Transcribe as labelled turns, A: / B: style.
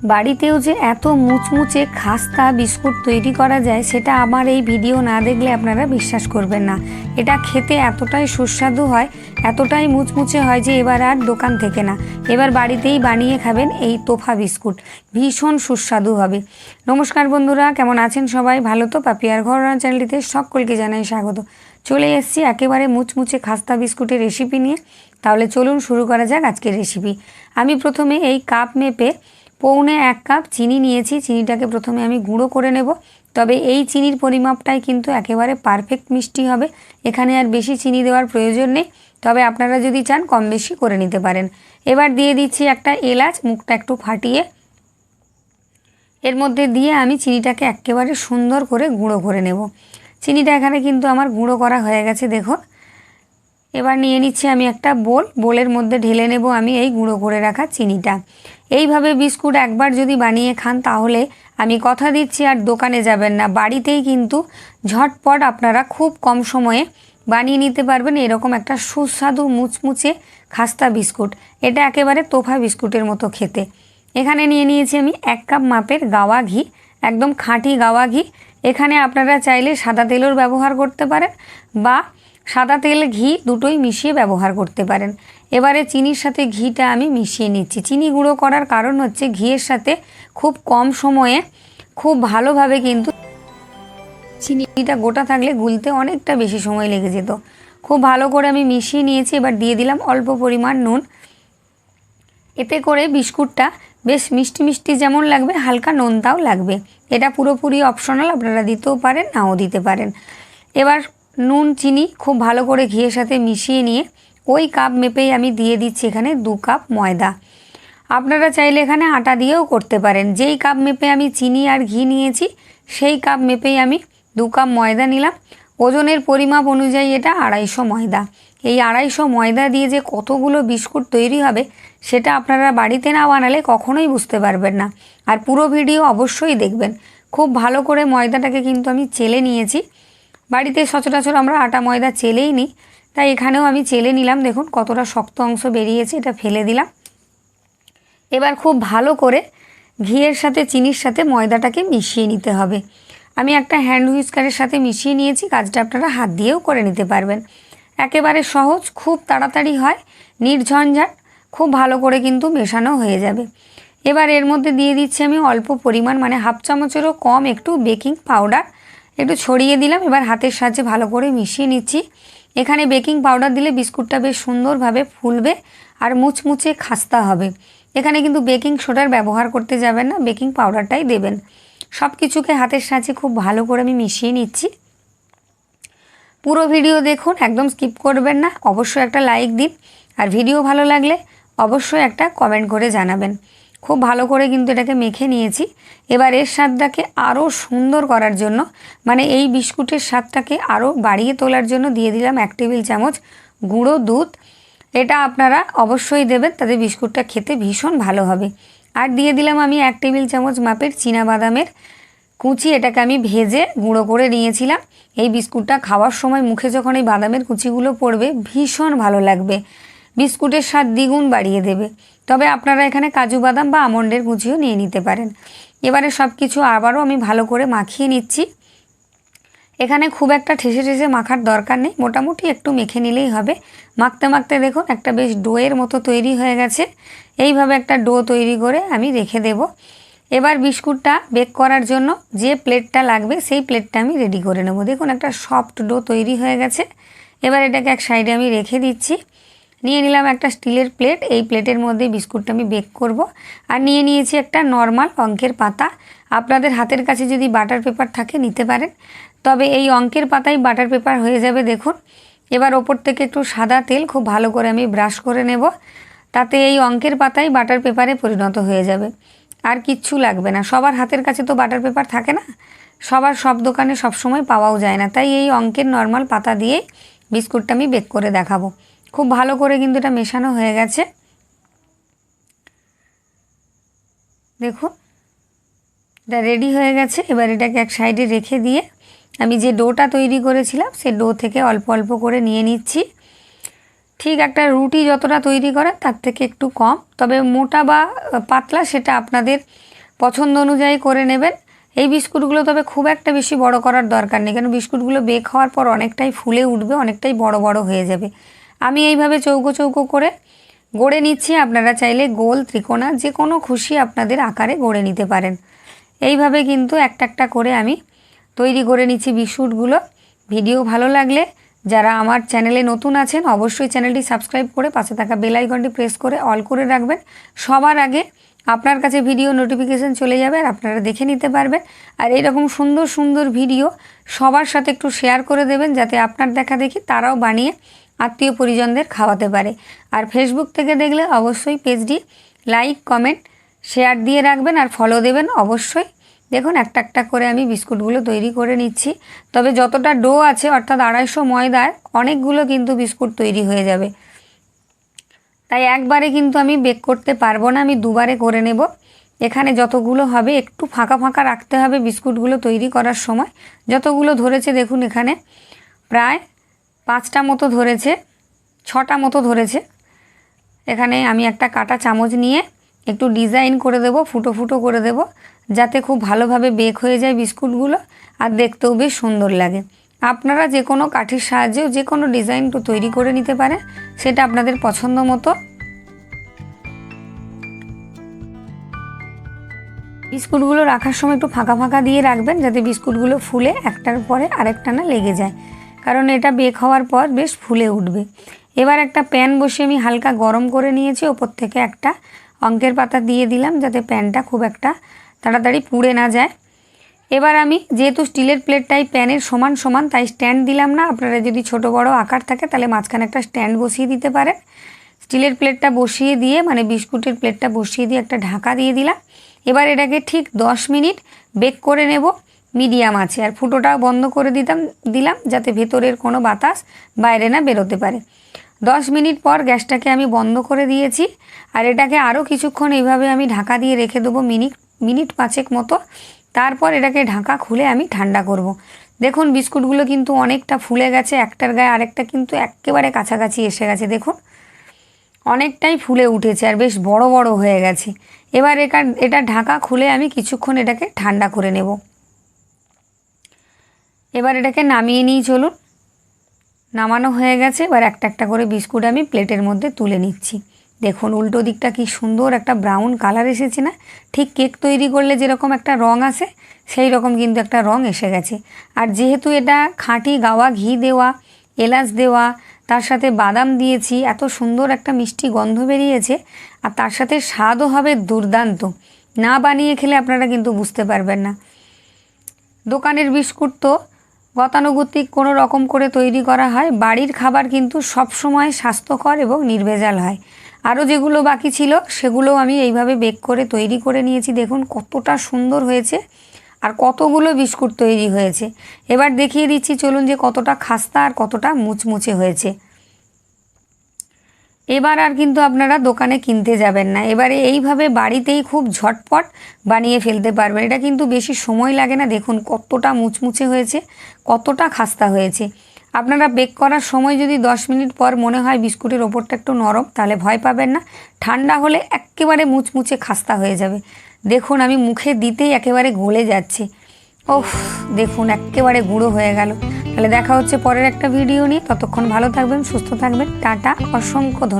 A: বাড়িতেও যে এত মুচমুচে খাস্তা বিস্কুট তৈরি করা যায়, সেটা আমার এই ভিডিও না দেখলে আপনারা বিশ্বাস করবেন না। এটা খেতে এতটাই সুস্বাদু হয়, এতটাই মুচমুচে হয় যে এবার আর দোকান থেকে না। এবার বাড়িতেই বানিয়ে খাবেন এই তোফা বিস্কুট। ভীষণ সুস্বাদু হবে। নমস্কার বন্ধুরা, কেমন আছেন সবাই? ভালো তো? পাপিয়ার ঘরোয়া চ্যানেলটিতে সকলকে জানাই স্বাগত। চলে এসেছি একেবারে মুচমুচে খাস্তা বিস্কুটের রেসিপি নিয়ে। তাহলে চলুন শুরু করা যাক আজকের রেসিপি আমি প্রথমে এই কাপ মেপে পৌনে এক কাপ চিনি নিয়েছি। চিনিটাকে প্রথমে আমি গুঁড়ো করে নেব। তবে এই চিনির পরিমাপটাই কিন্তু একেবারে পারফেক্ট মিষ্টি হবে। এখানে আর বেশি চিনি দেওয়ার প্রয়োজন নেই। তবে আপনারা যদি চান, কম বেশি করে নিতে পারেন। এবার দিয়ে দিচ্ছি একটা এলাচ, মুখটা একটু ফাটিয়ে। এর মধ্যে দিয়ে আমি চিনিটাকে একেবারে সুন্দর করে গুঁড়ো করে নেব। চিনিটা এখানে কিন্তু আমার গুঁড়ো করা হয়ে গেছে, দেখুন। এবার নিয়ে নিচ্ছি আমি একটা বোল। বোলের মধ্যে ঢেলে নেব আমি এই গুঁড়ো করে রাখা চিনিটা। এইভাবে বিস্কুট একবার যদি বানিয়ে খান তাহলে আমি কথা দিচ্ছি আর দোকানে যাবেন না। বাড়িতেই কিন্তু ঝটপট আপনারা খুব কম সময়ে বানিয়ে নিতে পারবেন এরকম একটা সুস্বাদু মুচমুচে খাস্তা বিস্কুট। এটা একেবারে তোফা বিস্কুটের মতো খেতে। এখানে নিয়ে নিয়েছি আমি এক কাপ মাপের গাওয়া ঘি, একদম খাঁটি গাওয়া ঘি। এখানে আপনারা চাইলে সাদা তেলের ব্যবহার করতে পারেন বা সাদা তেল, ঘি দুটোই মিশিয়ে ব্যবহার করতে পারেন। এবারে চিনির সাথে ঘিটা আমি মিশিয়ে নিচ্ছি। চিনি গুঁড়ো করার কারণ হচ্ছে ঘিয়ের সাথে খুব কম সময়ে খুব ভালোভাবে কিন্তু চিনিটা গোটা থাকলে গুলতে অনেকটা বেশি সময় লেগে যেত। খুব ভালো করে আমি মিশিয়ে নিয়েছি, এবার দিয়ে দিলাম অল্প পরিমাণ নুন। এতে করে বিস্কুটটা বেশ মিষ্টি মিষ্টি যেমন লাগবে, হালকা নোনতাও লাগবে। এটা পুরোপুরি অপশনাল আপনারা দিতেও পারেন, নাও দিতে পারেন। এবার নুন, চিনি খুব ভালো করে ঘিয়ের সাথে মিশিয়ে নিয়ে ওই কাপ মেপেই আমি দিয়ে দিচ্ছি এখানে দু কাপ ময়দা। আপনারা চাইলে এখানে আটা দিয়েও করতে পারেন। যেই কাপ মেপে আমি চিনি আর ঘি নিয়েছি, সেই কাপ মেপেই আমি দু কাপ ময়দা নিলাম। ওজনের পরিমাপ অনুযায়ী এটা আড়াইশো ময়দা। এই আড়াইশো ময়দা দিয়ে যে কতগুলো বিস্কুট তৈরি হবে, সেটা আপনারা বাড়িতে না বানালে কখনোই বুঝতে পারবেন না। আর পুরো ভিডিও অবশ্যই দেখবেন। খুব ভালো করে ময়দাটাকে কিন্তু আমি চেলে নিয়েছি। বাড়িতে সচরাচর আমরা আটা, ময়দা চেলেই নিই। তাই এখানেও আমি চেলে নিলাম। দেখুন কতটা শক্ত অংশ বেরিয়েছে, এটা ফেলে দিলাম। এবার খুব ভালো করে ঘিয়ের সাথে, চিনির সাথে ময়দাটাকে মিশিয়ে নিতে হবে। আমি একটা হ্যান্ড হুইস্কারের সাথে মিশিয়ে নিয়েছি, কাজটা আপনারা হাত দিয়েও করে নিতে পারবেন। একেবারে সহজ, খুব তাড়াতাড়ি হয়, নির্ঝঞ্ঝাট, খুব ভালো করে কিন্তু মেশানো হয়ে যাবে। এবার এর মধ্যে দিয়ে দিচ্ছি আমি অল্প পরিমাণ মানে হাফ চামচেরও কম একটু বেকিং পাউডার। একটু ছড়িয়ে দিলাম, এবার হাতের সাহায্যে ভালো করে মিশিয়ে নিচ্ছি। এখানে বেকিং পাউডার দিলে বিস্কুটটা বেশ সুন্দরভাবে ফুলবে আর মুচমুচে খাস্তা হবে। এখানে কিন্তু বেকিং সোডার ব্যবহার করতে যাবেন না, বেকিং পাউডারটাই দেবেন। সব কিছুকে হাতের সাহায্যে খুব ভালো করে আমি মিশিয়ে নিচ্ছি। পুরো ভিডিও দেখুন, একদম স্কিপ করবেন না, অবশ্যই একটা লাইক দিন। আর ভিডিও ভালো লাগলে অবশ্যই একটা কমেন্ট করে জানাবেন। খুব ভালো করে কিন্তু এটাকে মেখে নিয়েছি। এবার এর স্বাদটাকে আরও সুন্দর করার জন্য মানে এই বিস্কুটের স্বাদটাকে আরও বাড়িয়ে তোলার জন্য দিয়ে দিলাম এক টেবিল চামচ গুঁড়ো দুধ। এটা আপনারা অবশ্যই দেবেন, তাতে বিস্কুটটা খেতে ভীষণ ভালো হবে। আর দিয়ে দিলাম আমি এক টেবিল চামচ মাপের বাদামের কুচি, এটাকে আমি ভেজে গুঁড়ো করে নিয়েছিলাম। এই বিস্কুটটা খাওয়ার সময় মুখে যখন এই বাদামের কুচিগুলো পড়বে, ভীষণ ভালো লাগবে। বিস্কুটের স্বাদ দ্বিগুণ বাড়িয়ে দেবে। তবে আপনারা এখানে কাজু বাদাম বা আমন্ডের কুচিও নিয়ে নিতে পারেন। এবারে সব কিছু আবারও আমি ভালো করে মাখিয়ে নিচ্ছি। এখানে খুব একটা ঠেসে ঠেসে মাখার দরকার নেই। মোটামুটি একটু মেখে নিলেই হবে। মাখতে মাখতে দেখুন, একটা বেশ ডোয়ের মতো তৈরি হয়ে গেছে। এইভাবে একটা ডো তৈরি করে আমি রেখে দেব। এবার বিস্কুটটা বেক করার জন্য যে প্লেটটা লাগবে, সেই প্লেটটা আমি রেডি করে নেব। দেখুন, একটা সফট ডো তৈরি হয়ে গেছে। এবার এটাকে এক সাইডে আমি রেখে দিচ্ছি। নিয়ে নিলাম একটা স্টিলের প্লেট। এই প্লেটের মধ্যে বিস্কুটটা আমি বেক করব। আর নিয়ে নিয়েছি একটা নর্মাল অঙ্কের পাতা। আপনাদের হাতের কাছে যদি বাটার পেপার থাকে, নিতে পারেন। তবে এই অঙ্কের পাতায় বাটার পেপার হয়ে যাবে, দেখুন। এবার ওপর থেকে একটু সাদা তেল, খুব ভালো করে আমি ব্রাশ করে নেব। তাতে এই অঙ্কের পাতাই বাটার পেপারে পরিণত হয়ে যাবে। আর কিচ্ছু লাগবে না। সবার হাতের কাছে তো বাটার পেপার থাকে না। সবার সব দোকানে সব সময় পাওয়াও যায় না। তাই এই অঙ্কের নর্মাল পাতা দিয়ে বিস্কুটটা আমি বেক করে দেখাবো। খুব ভালো করে কিন্তু এটা মেশানো হয়ে গেছে। দেখুন, এটা রেডি হয়ে গেছে। এবার এটাকে এক সাইডে রেখে দিয়ে আমি যে ডোটা তৈরি করেছিলাম, সে ডো থেকে অল্প অল্প করে নিয়ে নিচ্ছি। ঠিক একটা রুটি যতটা তৈরি করে তার থেকে একটু কম। তবে মোটা বা পাতলা সেটা আপনাদের পছন্দ অনুযায়ী করে নেবেন। এই বিস্কুটগুলো তবে খুব একটা বেশি বড় করার দরকার নেই কারণ বিস্কুটগুলো বেক হওয়ার পর অনেকটাই ফুলে উঠবে, অনেকটাই বড় বড় হয়ে যাবে। আমি এইভাবে চৌকো চৌকো করে গড়ে নিচ্ছি। আপনারা চাইলে গোল, ত্রিকোণা যে কোনো খুশি আপনাদের আকারে গড়ে নিতে পারেন। এইভাবে কিন্তু একটা একটা করে আমি তৈরি করে নিচ্ছি বিস্কুটগুলো ভিডিও ভালো লাগলে যারা আমার চ্যানেলে নতুন আছেন, অবশ্যই চ্যানেলটি সাবস্ক্রাইব করে পাশে থাকা বেল আইকনটি প্রেস করে অল করে রাখবেন। সবার আগে আপনার কাছে ভিডিও নোটিফিকেশান চলে যাবে আর আপনারা দেখে নিতে পারবেন। আর এরকম সুন্দর সুন্দর ভিডিও সবার সাথে একটু শেয়ার করে দেবেন যাতে আপনার দেখা দেখি তারাও বানিয়ে আত্মীয় পরিজনদের খাওয়াতে পারে। আর ফেসবুক থেকে দেখলে অবশ্যই পেজটি লাইক কমেন্ট শেয়ার দিয়ে রাখবেন আর ফলো দেবেন অবশ্যই। দেখুন, একটা একটা করে আমি বিস্কুটগুলো তৈরি করে নিচ্ছি। তবে যতটা ডো আছে, অর্থাৎ আড়াইশো ময়দার, অনেকগুলো কিন্তু বিস্কুট তৈরি হয়ে যাবে। তাই একবারে কিন্তু আমি বেক করতে পারব না, আমি দুবারে করে নেব। এখানে যতগুলো হবে, একটু ফাঁকা ফাঁকা রাখতে হবে বিস্কুটগুলো তৈরি করার সময়। যতগুলো ধরেছে, দেখুন এখানে প্রায় পাঁচটা মতো ধরেছে, ছটা মতো ধরেছে। এখানে আমি একটা কাটা চামচ নিয়ে একটু ডিজাইন করে দেব, ফুটো ফুটো করে দেব, যাতে খুব ভালোভাবে বেক হয়ে যায় বিস্কুটগুলো আর দেখতেও বেশ সুন্দর লাগে। আপনারা যে কোনো কাঠির সাহায্যেও যে কোনো ডিজাইন তৈরি করে নিতে পারেন, সেটা আপনাদের পছন্দ মতো। বিস্কুটগুলো রাখার সময় একটু ফাঁকা ফাঁকা দিয়ে রাখবেন, যাতে বিস্কুটগুলো ফুলে একটার পরে আরেকটা না লেগে যায়। কারণ এটা বেক হওয়ার পর বেশ ফুলে উঠবে। এবার একটা প্যান বসে আমি হালকা গরম করে নিয়েছি, ওপর থেকে একটা অঙ্কের পাতা দিয়ে দিলাম যাতে প্যানটা খুব একটা তাড়াতাড়ি পুড়ে না যায়। এবার আমি যেহেতু স্টিলের প্লেটটাই প্যানের সমান সমান, তাই স্ট্যান্ড দিলাম না। আপনারা যদি ছোট বড় আকার থাকে, তাহলে মাঝখানে একটা স্ট্যান্ড বসিয়ে দিতে পারেন। স্টিলের প্লেটটা বসিয়ে দিয়ে মানে বিস্কুটের প্লেটটা বসিয়ে দিয়ে একটা ঢাকা দিয়ে দিলাম। এবার এটাকে ঠিক দশ মিনিট বেক করে নেব। মিডিয়াম আছে। আর ফুটোটা বন্ধ করে দিতাম, দিলাম যাতে ভেতরের কোনো বাতাস বাইরে না বেরোতে পারে। দশ মিনিট পর গ্যাসটাকে আমি বন্ধ করে দিয়েছি আর এটাকে আরও কিছুক্ষণ এইভাবে আমি ঢাকা দিয়ে রেখে দেবো মিনিট মিনিট পাঁচেক মতো। তারপর এটাকে ঢাকা খুলে আমি ঠান্ডা করব। দেখুন বিস্কুটগুলো কিন্তু অনেকটা ফুলে গেছে, একটার গায়ে আরেকটা কিন্তু একেবারে কাছাকাছি এসে গেছে। দেখুন, অনেকটাই ফুলে উঠেছে আর বেশ বড় বড় হয়ে গেছে। এবার এটা এটা ঢাকা খুলে আমি কিছুক্ষণ এটাকে ঠান্ডা করে নেব। এবার এটাকে নামিয়ে নিই, চলুন। নামানো হয়ে গেছে। এবার একটা একটা করে বিস্কুট আমি প্লেটের মধ্যে তুলে নিচ্ছি। দেখুন, উল্টো দিকটা কি সুন্দর একটা ব্রাউন কালার এসেছে না? ঠিক কেক তৈরি করলে যেরকম একটা রং আসে, সেই রকম কিন্তু একটা রং এসে গেছে। আর যেহেতু এটা খাঁটি গাওয়া, ঘি দেওয়া, এলাচ দেওয়া, তার সাথে বাদাম দিয়েছি, এত সুন্দর একটা মিষ্টি গন্ধ বেরিয়েছে, আর তার সাথে স্বাদও হবে দুর্দান্ত। না বানিয়ে খেলে আপনারা কিন্তু বুঝতে পারবেন না। দোকানের বিস্কুট তো গতানুগতিক কোনো রকম করে তৈরি করা হয়। বাড়ির খাবার কিন্তু সবসময় স্বাস্থ্যকর এবং নির্ভেজাল হয়। আরও যেগুলো বাকি ছিল, সেগুলো আমি এইভাবে বেক করে তৈরি করে নিয়েছি। দেখুন কতটা সুন্দর হয়েছে আর কতগুলো বিস্কুট তৈরি হয়েছে। এবার দেখিয়ে দিচ্ছি, চলুন যে কতটা খাস্তা আর কতটা মুচমুচে হয়েছে। এবার আর কিন্তু আপনারা দোকানে কিনতে যাবেন না। এবারে এইভাবে বাড়িতেই খুব ঝটপট বানিয়ে ফেলতে পারবেন। এটা কিন্তু বেশি সময় লাগে না। দেখুন কতটা মুচমুচে হয়েছে, কতটা খাস্তা হয়েছে। আপনারা বেক করার সময় যদি 10 মিনিট পর মনে হয় বিস্কুটের ওপরটা একটু নরম, তাহলে ভয় পাবেন না। ঠান্ডা হলে একেবারে মুচমুচে খাস্তা হয়ে যাবে। দেখুন আমি মুখে দিতেই একেবারে গলে যাচ্ছে। ওফ, দেখুন একেবারে গুঁড়ো হয়ে গেল। তাহলে দেখা হচ্ছে পরের একটা ভিডিও নিয়ে। ততক্ষণ ভালো থাকবেন, সুস্থ থাকবেন। টাটা, অসংখ্য ধন্যবাদ।